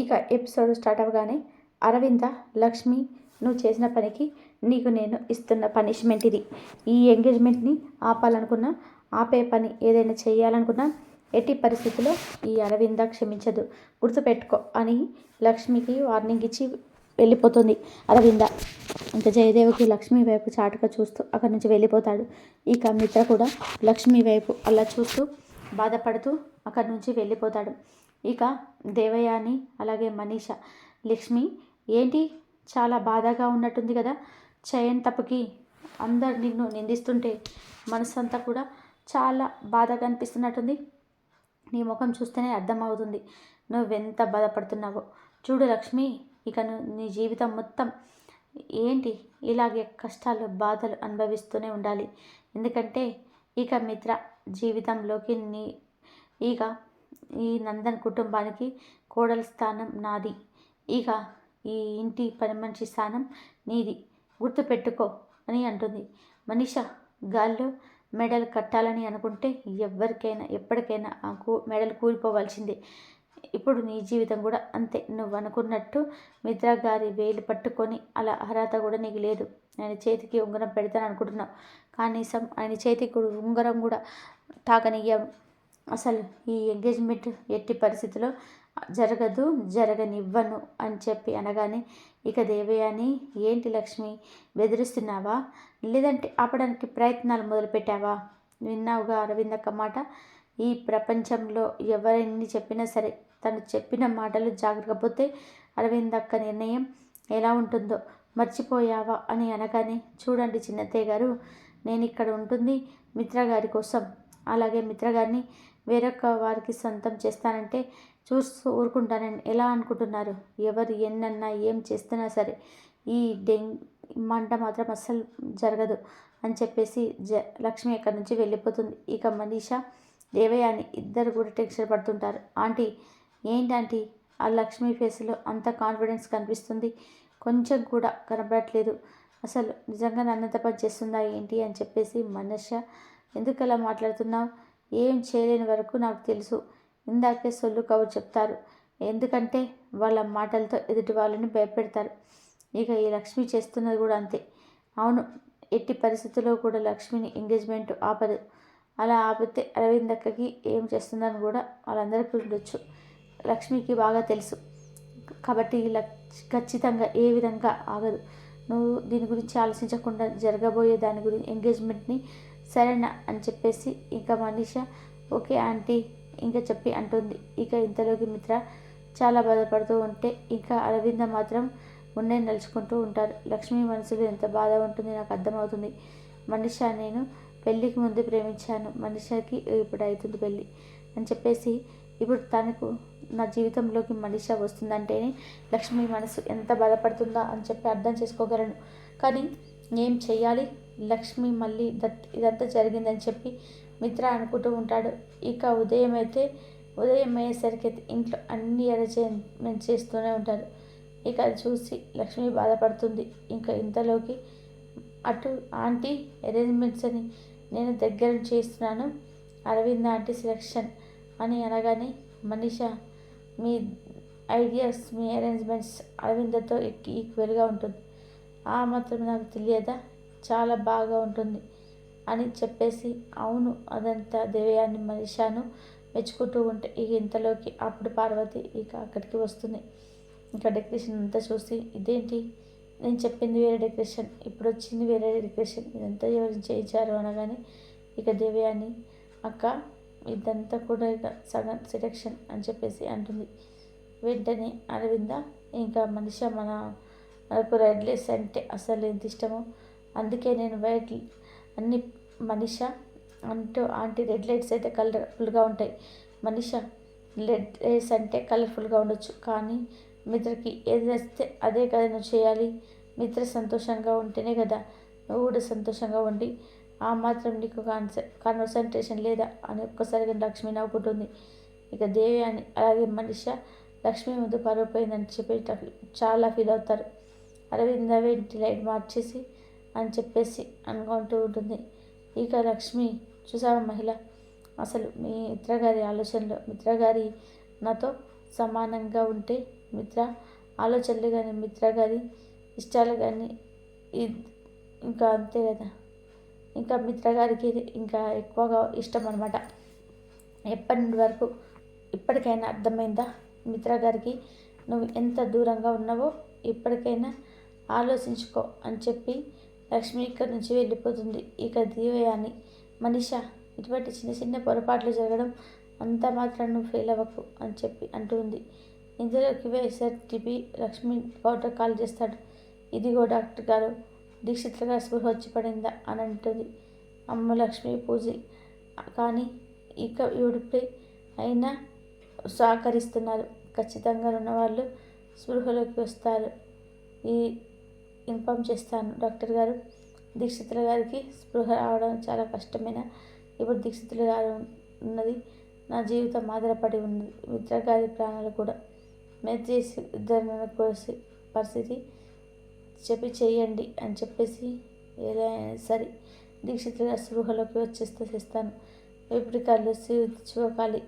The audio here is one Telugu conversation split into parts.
ఇక ఎపిసోడ్ స్టార్ట్ అవ్వగానే అరవింద లక్ష్మి నువ్వు చేసిన పనికి నీకు నేను ఇస్తున్న పనిష్మెంట్ ఇది. ఈ ఎంగేజ్మెంట్ని ఆపాలనుకున్నా ఆపే పని ఏదైనా చేయాలనుకున్నా ఎట్టి పరిస్థితుల్లో ఈ అరవింద క్షమించదు. గుర్తుపెట్టుకో అని లక్ష్మికి వార్నింగ్ ఇచ్చి వెళ్ళిపోతుంది అరవింద. ఇంకా జయదేవకి లక్ష్మి వైపు చాటుగా చూస్తూ అక్కడి నుంచి వెళ్ళిపోతాడు. ఇక మిత్ర కూడా లక్ష్మి వైపు అలా చూస్తూ బాధపడుతూ అక్కడి నుంచి వెళ్ళిపోతాడు. ఇక దేవయాని అలాగే మనీష లక్ష్మి ఏంటి? చాలా బాధగా ఉన్నట్టుంది కదా? చయన్ తప్పుకి అందరు నిన్ను నిందిస్తుంటే మనసంతా కూడా చాలా బాధగా అనిపిస్తున్నట్టుంది. నీ ముఖం చూస్తేనే అర్థమవుతుంది. నువ్వెంత బాధపడుతున్నావో. చూడు లక్ష్మి ఇక నీ జీవితం మొత్తం ఏంటి? ఇలాగే కష్టాలు బాధలు అనుభవిస్తూనే ఉండాలి. ఎందుకంటే ఇక మిత్ర జీవితంలోకి నీ ఇక ఈ నందన్ కుటుంబానికి కోడలి స్థానం నాది. ఇక ఈ ఇంటి పని మనిషి స్థానం నీది. గుర్తుపెట్టుకో అని అంటుంది. మనిష గాల్లో మెడలు కట్టాలని అనుకుంటే ఎవరికైనా ఎప్పటికైనా ఆ కూ మెడలు కూలిపోవాల్సిందే. ఇప్పుడు నీ జీవితం కూడా అంతే. నువ్వు అనుకున్నట్టు మిత్ర గారి వేలు పట్టుకొని అలా అర్హత కూడా నీకు లేదు. ఆయన చేతికి ఉంగరం పెడతాను అనుకుంటున్నావు కనీసం ఆయన చేతికి ఉంగరం కూడా తాకనియ్యావు. అసలు ఈ ఎంగేజ్మెంట్ ఎట్టి పరిస్థితిలో జరగదు జరగనివ్వను అని చెప్పి అనగానే ఇక దేవయాని ఏంటి లక్ష్మి బెదిరిస్తున్నావా? లేదంటే ఆపడానికి ప్రయత్నాలు మొదలుపెట్టావా? విన్నావుగా అరవిందక్క మాట. ఈ ప్రపంచంలో ఎవరిని చెప్పినా సరే తను చెప్పిన మాటలు జాగ్రత్తపోతే అరవిందక్క నిర్ణయం ఎలా ఉంటుందో మర్చిపోయావా? అని అనగానే చూడండి చిన్నత్తయ్య గారు నేను ఇక్కడ ఉంటుంది మిత్రగారి కోసం. అలాగే మిత్రగారిని వేరొక వారికి సొంతం చేస్తానంటే చూస్తూ ఊరుకుంటానని ఎలా అనుకుంటున్నారు? ఎవరు ఎన్నన్నా ఏం చేస్తున్నా సరే ఈ డెంగ్ మంట మాత్రం అస్సలు జరగదు అని చెప్పేసి జ లక్ష్మి అక్కడి నుంచి వెళ్ళిపోతుంది. ఇక మనీష అని ఇద్దరు కూడా టెన్షన్ పడుతుంటారు. ఆంటీ ఏంటంటీ ఆ లక్ష్మి ఫేస్లో అంత కాన్ఫిడెన్స్ కనిపిస్తుంది. కొంచెం కూడా కనబడట్లేదు అసలు నిజంగా నన్నంత పని చేస్తుందా ఏంటి అని చెప్పేసి మనష ఎందుకు అలా మాట్లాడుతున్నావు? ఏం చేయలేని వరకు నాకు తెలుసు. ఇందాకే సొల్లు కబురు చెప్తారు. ఎందుకంటే వాళ్ళ మాటలతో ఎదుటి వాళ్ళని భయపెడతారు. ఇక ఈ లక్ష్మి చేస్తున్నది కూడా అంతే. అవును ఎట్టి పరిస్థితుల్లో కూడా లక్ష్మిని ఎంగేజ్మెంట్ ఆపదు. అలా ఆపితే అరవింద్ అక్కకి ఏం చేస్తుందని కూడా వాళ్ళందరికీ ఉండొచ్చు. లక్ష్మికి బాగా తెలుసు. కాబట్టి ఖచ్చితంగా ఏ విధంగా ఆగదు. నువ్వు దీని గురించి ఆలోచించకుండా జరగబోయే దాని గురించి ఎంగేజ్మెంట్ని సరేనా అని చెప్పేసి ఇంకా మనీష ఓకే ఆంటీ ఇంకా చెప్పి అంటుంది. ఇక ఇంతలోకి మిత్ర చాలా బాధపడుతూ ఉంటే ఇంకా అరవింద మాత్రం ఉండే నలుచుకుంటూ ఉంటారు. లక్ష్మి మనసులో ఎంత బాధ ఉంటుంది నాకు అర్థమవుతుంది. మనిష నేను పెళ్ళికి ముందు ప్రేమించాను. మనిషకి ఇప్పుడు అవుతుంది పెళ్ళి అని చెప్పేసి ఇప్పుడు తనకు నా జీవితంలోకి మనిష వస్తుందంటేనే లక్ష్మి మనసు ఎంత బాధపడుతుందా అని చెప్పి అర్థం చేసుకోగలను. కానీ ఏం చేయాలి లక్ష్మి మళ్ళీ దత్ ఇదంతా జరిగిందని చెప్పి మిత్ర అనుకుంటూ ఉంటాడు. ఇక ఉదయం అయితే ఉదయం అయ్యేసరికి ఇంట్లో అన్ని అరేంజ్మెంట్ చేస్తూనే ఉంటారు. ఇక అది చూసి లక్ష్మి బాధపడుతుంది. ఇంకా ఇంతలోకి అటు ఆంటీ అరేంజ్మెంట్స్ అని నేను దగ్గర చేస్తున్నాను. అరవింద్ ఆంటీ సెలక్షన్ అని అనగానే మనిష మీ ఐడియాస్ మీ అరేంజ్మెంట్స్ అరవిందతో ఈక్వల్గా ఉంటుంది. ఆ మాత్రం నాకు తెలియదా? చాలా బాగా ఉంటుంది అని చెప్పేసి అవును అదంతా దేవయాన్ని మనిషాను మెచ్చుకుంటూ ఉంటే ఇక ఇంతలోకి అప్పుడు పార్వతి ఇక అక్కడికి వస్తుంది. ఇంకా డెకరేషన్ అంతా చూసి ఇదేంటి? నేను చెప్పింది వేరే డెకరేషన్ ఇప్పుడు వచ్చింది వేరే డెకరేషన్ ఇదంతా ఎవరు చేయించారు? అనగానే ఇక దేవయాని అక్క ఇదంతా కూడా ఇక సగం సెలెక్షన్ అని చెప్పేసి అంటుంది. వెంటనే అరవింద ఇంకా మనిషి మన మనకు రెడ్లెస్ అంటే అసలు ఎంత ఇష్టమో? అందుకే నేను వైట్ అన్ని మనిష అంటూ ఆంటీ రెడ్ లైట్స్ అయితే కలర్ఫుల్గా ఉంటాయి. మనిష రెడ్ లైట్స్ అంటే కలర్ఫుల్గా ఉండొచ్చు. కానీ మిత్రకి ఏది వస్తే అదే కదా నువ్వు చేయాలి. మిత్ర సంతోషంగా ఉంటేనే కదా నువ్వు కూడా సంతోషంగా ఉండి ఆ మాత్రం నీకు కాన్స కాన్సన్ట్రేషన్ లేదా అని ఒక్కసారిగా లక్ష్మి నవ్వుకుంటుంది. ఇక దేవి అని అలాగే మనిష లక్ష్మి ముందు పరువుపోయిందని చెప్పి చాలా ఫీల్ అవుతారు. అరవింద వెంటి లైట్ మార్చేసి అని చెప్పేసి అనుకుంటూ ఉంటుంది. ఇక లక్ష్మి చూసావా మహిళ? అసలు మీ మిత్రగారి ఆలోచనలో మిత్రగారి నాతో సమానంగా ఉంటే మిత్ర ఆలోచనలు కానీ మిత్రగారి ఇష్టాలు కానీ ఇంకా అంతే కదా? ఇంకా మిత్రగారికి ఇంకా ఎక్కువగా ఇష్టం అనమాట ఎప్పటి వరకు ఇప్పటికైనా అర్థమైందా? మిత్ర గారికి నువ్వు ఎంత దూరంగా ఉన్నావో ఇప్పటికైనా ఆలోచించుకో అని చెప్పి లక్ష్మి ఇక్కడి నుంచి వెళ్ళిపోతుంది. ఇక దీవయాని మనిష ఇటువంటి చిన్న చిన్న పొరపాట్లు జరగడం అంత మాత్రం నువ్వు ఫెయిల్ అవ్వకు అని చెప్పి అంటుంది. ఇందులోకి వేసర్ టిపి లక్ష్మి పౌడర్ కాల్ చేస్తాడు. ఇదిగో డాక్టర్ గారు దీక్షితుల గారు స్పృహ వచ్చి పడిందా అని అంటుంది. అమ్మ లక్ష్మి పూజ కానీ ఇక ఇవిడిపై అయినా సహకరిస్తున్నారు. ఖచ్చితంగా ఉన్నవాళ్ళు స్పృహలోకి వస్తారు. ఈ ఇన్ఫామ్ చేస్తాను. డాక్టర్ గారు దీక్షితుల గారికి స్పృహ రావడం చాలా కష్టమైన ఇప్పుడు దీక్షితుల గారు ఉన్నది. నా జీవితం ఆధారపడి ఉన్నది. మిత్ర గారి ప్రాణాలు కూడా మీరు చేసి ఉద్ధరణ కోసి పరిస్థితి చెప్పి చేయండి అని చెప్పేసి ఎలా సరే దీక్షితుల స్పృహలోకి వచ్చేస్తే చేస్తాను. ఎప్పుడు కళ్ళు చూకాలి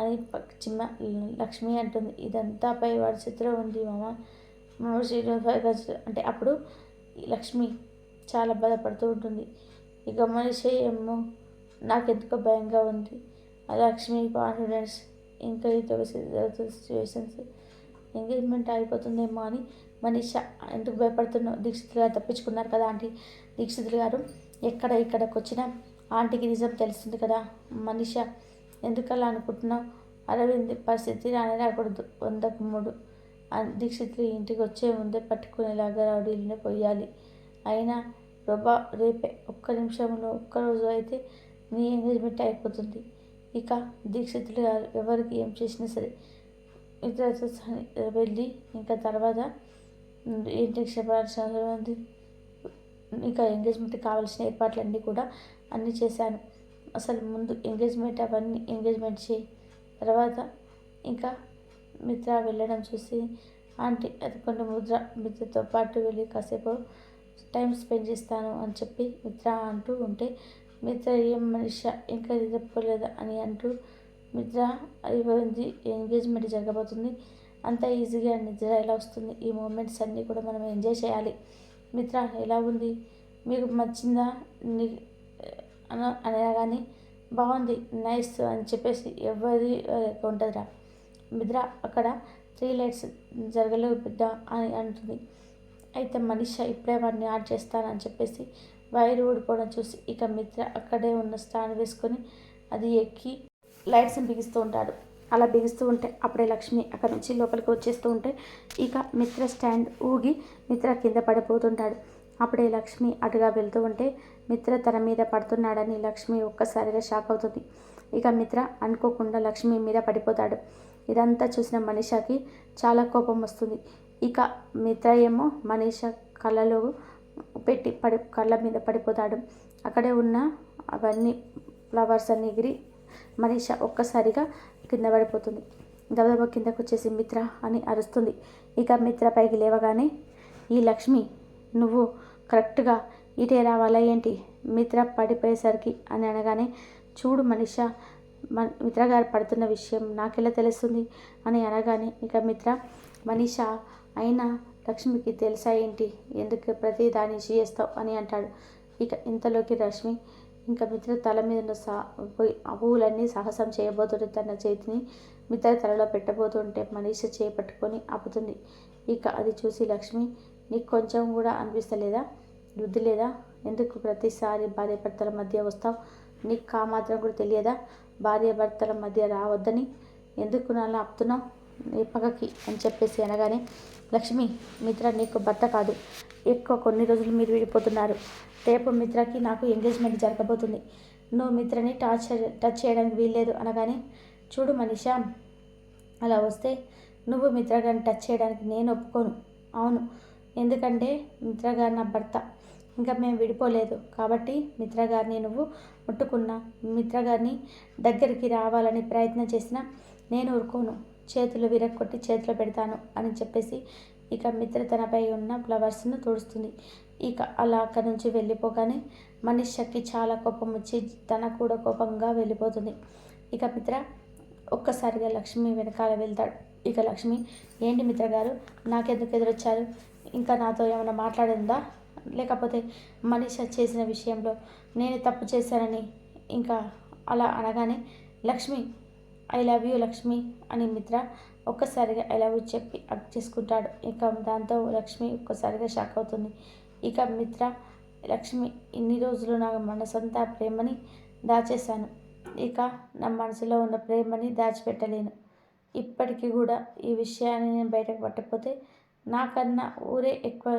అని చిమ్మ లక్ష్మి అంటుంది. ఇదంతా పై వాడి చిత్రం ఉంది మామ. మామ ఫైవ్ అంటే అప్పుడు లక్ష్మి చాలా బాధపడుతూ ఉంటుంది. ఇక మనిషి ఏమో నాకెందుకో భయంగా ఉంది. ఆ లక్ష్మి కాన్ఫిడెన్స్ ఇంకా ఇతర సిచ్యువేషన్స్ ఎంగేజ్మెంట్ అయిపోతుందేమో అని మనిష ఎందుకు భయపడుతున్నావు? దీక్షితులు గారు తప్పించుకున్నారు కదా ఆంటీ. దీక్షితులు గారు ఎక్కడ ఇక్కడికి వచ్చినా ఆంటీకి నిజం తెలుస్తుంది కదా. మనిష ఎందుకలా అనుకుంటున్నావు? అరవింద్ పరిస్థితి రానే రాకూడదు. వందకు మూడు. దీక్షితులు ఇంటికి వచ్చే ముందే పట్టుకునేలాగా రౌడీలను పోయాలి అయినా రొబా రేపే ఒక్క నిమిషంలో ఒక్క రోజు అయితే నీ ఎంగేజ్మెంట్ అయిపోతుంది. ఇక దీక్షితులు ఎవరికి ఏం చేసినా సరే ఇతరులతో వెళ్ళి ఇంకా తర్వాత ఏంటి క్షమాంది ఇంకా ఎంగేజ్మెంట్ కావాల్సిన ఏర్పాట్లన్నీ కూడా అన్నీ చేశాను. అసలు ముందు ఎంగేజ్మెంట్ అవన్నీ ఎంగేజ్మెంట్ చేయి. తర్వాత ఇంకా మిత్ర వెళ్ళడం చూసి ఆంటీ అది కొన్ని ముద్ర మిత్రతో పాటు వెళ్ళి కాసేపు టైం స్పెండ్ చేస్తాను అని చెప్పి మిత్ర అంటూ ఉంటే మిత్ర ఏం మనిషి? ఇంకా చెప్పలేదా అని అంటూ మిత్ర అయిపోయింది ఎంగేజ్మెంట్ జరగబోతుంది. అంత ఈజీగా నిద్ర ఎలా వస్తుంది? ఈ మూమెంట్స్ అన్నీ కూడా మనం ఎంజాయ్ చేయాలి. మిత్ర ఎలా ఉంది? మీకు నచ్చిందా నీ అనగానే బాగుంది నైస్ అని చెప్పేసి ఎవరి ఉంటుందిరా మిద్ర అక్కడ త్రీ లైట్స్ జరగలేవు బిడ్డ అని అంటుంది. అయితే మనిష ఇప్పుడే వాడిని యాడ్ చేస్తానని చెప్పేసి వైర్ ఊడిపోవడం చూసి ఇక మిత్ర అక్కడే ఉన్న స్టాండ్ వేసుకొని అది ఎక్కి లైట్స్ని బిగిస్తూ ఉంటాడు. అలా బిగిస్తూ ఉంటే అప్పుడే లక్ష్మి అక్కడ నుంచి లోపలికి వచ్చేస్తూ ఉంటే ఇక మిత్ర స్టాండ్ ఊగి మిత్ర కింద పడిపోతుంటాడు. అప్పుడే లక్ష్మి అటుగా వెళ్తూ ఉంటే మిత్ర తన మీద పడుతున్నాడని లక్ష్మి ఒక్కసారిగా షాక్ అవుతుంది. ఇక మిత్ర అనుకోకుండా లక్ష్మి మీద పడిపోతాడు. ఇదంతా చూసిన మనీషాకి చాలా కోపం వస్తుంది. ఇక మిత్ర ఏమో మనీష కళ్ళలో పెట్టి పడి కళ్ళ మీద పడిపోతాడు. అక్కడే ఉన్న అవన్నీ ఫ్లవర్స్ అన్ని ఎగిరి మనీష ఒక్కసారిగా కింద పడిపోతుంది. దబదబ కిందకు వచ్చేసి మిత్ర అని అరుస్తుంది. ఇక మిత్ర పైకి లేవగానే ఈ లక్ష్మి నువ్వు కరెక్ట్గా ఇటే రావాలా ఏంటి మిత్ర పడిపోయేసరికి అని అనగానే చూడు మనిష మిత్ర గారు పడుతున్న విషయం నాకెలా తెలుస్తుంది? అని అనగానే ఇక మిత్ర మనీష అయినా లక్ష్మికి తెలుసా ఏంటి? ఎందుకు ప్రతి దాన్ని చేస్తావు? అని అంటాడు. ఇక ఇంతలోకి రష్మి ఇంకా మిత్ర తల మీద ఉన్న సా పువ్వులన్నీ సాహసం చేయబోతుంటే తన చేతిని మిత్ర తలలో పెట్టబోతుంటే మనీష చేపట్టుకొని ఆపుతుంది. ఇక అది చూసి లక్ష్మి నీకు కొంచెం కూడా అనిపిస్తలేదా? బుద్ధి లేదా? ఎందుకు ప్రతిసారి భార్య భర్తల మధ్య వస్తావు? నీకు కా మాత్రం కూడా తెలియదా? భార్య భర్తల మధ్య రావద్దని ఎందుకు నన్ను ఆపుతున్నావు? నీ పక్కకి అని చెప్పేసి అనగానే లక్ష్మి మిత్ర నీకు భర్త కాదు. ఎక్కువ కొన్ని రోజులు మీరు విడిపోతున్నారు. రేపు మిత్రకి నాకు ఎంగేజ్మెంట్ జరగబోతుంది. నువ్వు మిత్రని టచ్ టచ్ చేయడానికి వీల్లేదు అనగానే చూడు మనీషా అలా వస్తే నువ్వు మిత్రగారిని టచ్ చేయడానికి నేను ఒప్పుకోను. అవును. ఎందుకంటే మిత్రగారు నా భర్త. ఇంకా మేము విడిపోలేదు. కాబట్టి మిత్రగారిని నువ్వు ముట్టుకున్నా. మిత్రగారిని దగ్గరికి రావాలని ప్రయత్నం చేసినా నేను ఊరుకోను. చేతులు విరక్కొట్టి చేతిలో పెడతాను అని చెప్పేసి ఇక మిత్ర తనపై ఉన్న ఫ్లవర్స్ను తుడుస్తుంది. ఇక అలా అక్కడి నుంచి వెళ్ళిపోగానే మనిషికి చాలా కోపం వచ్చి తన కూడా కోపంగా వెళ్ళిపోతుంది. ఇక మిత్ర ఒక్కసారిగా లక్ష్మి వెనకాల వెళ్తాడు. ఇక లక్ష్మి ఏంటి మిత్ర గారు? నాకెందుకు ఎదురొచ్చారు? ఇంకా నాతో ఏమైనా మాట్లాడిందా? లేకపోతే మనీష చేసిన విషయంలో నేను తప్పు చేశానని ఇంకా అలా అనగానే Lakshmi I love you Lakshmi అని మిత్ర ఒక్కసారిగా ఐ లవ్ యూ చెప్పి అప్ చేసుకుంటాడు. ఇక దాంతో లక్ష్మి ఒక్కసారిగా షాక్ అవుతుంది. ఇక మిత్ర లక్ష్మి ఇన్ని రోజులు నా మనసంతా ప్రేమని దాచేశాను. ఇక నా మనసులో ఉన్న ప్రేమని దాచిపెట్టలేను. ఇప్పటికీ కూడా ఈ విషయాన్ని నేను బయటకు పట్టకపోతే నాకన్నా ఊరే ఎక్కువ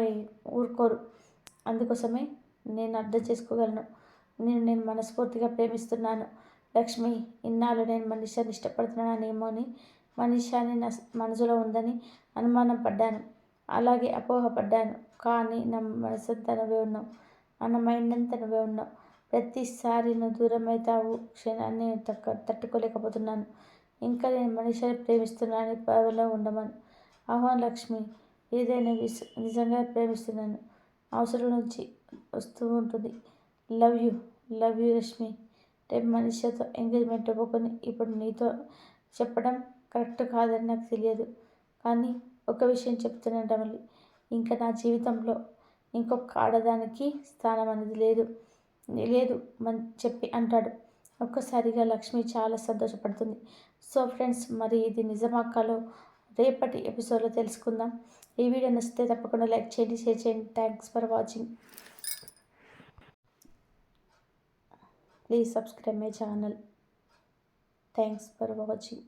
ఊరుకోరు. అందుకోసమే నేను అర్థం చేసుకోగలను. నేను నేను మనస్ఫూర్తిగా ప్రేమిస్తున్నాను. లక్ష్మి ఇన్నాళ్ళు నేను మనిషాన్ని ఇష్టపడుతున్నానేమో అని మనిషాన్ని నా మనసులో ఉందని అనుమానం పడ్డాను. అలాగే అపోహపడ్డాను. కానీ నా మనసంతా నువ్వే ఉన్నావు. మన మైండ్ అంతా నువ్వే ఉన్నావు. ప్రతిసారి నువ్వు దూరం అవుతావు క్షణాన్ని తక్క తట్టుకోలేకపోతున్నాను. ఇంకా నేను మనిషిని ప్రేమిస్తున్నానని పదవిలో ఉండమను. ఆహ్వాన్ లక్ష్మి ఏదైనా విస్ నిజంగా ప్రేమిస్తున్నాను. అవసరం నుంచి వస్తూ ఉంటుంది. Love you love you Rashmi. రేపు మనిషితో ఎంగేజ్మెంట్ ఒప్పుకొని ఇప్పుడు నీతో చెప్పడం కరెక్ట్ కాదని నాకు తెలియదు. కానీ ఒక విషయం చెప్తున్నాను రమలి. ఇంకా నా జీవితంలో ఇంకొక ఆడదానికి స్థానం అనేది లేదు. లేదు మన్ చెప్పి అంటాడు. ఒక్కసారిగా లక్ష్మి చాలా సంతోషపడుతుంది. సో ఫ్రెండ్స్ మరి ఇది నిజమాకాలో రేపటి ఎపిసోడ్లో తెలుసుకుందాం. ఈ వీడియో నచ్చితే తప్పకుండా లైక్ చేయండి షేర్ చేయండి. Thanks for watching please subscribe my channel thanks for watching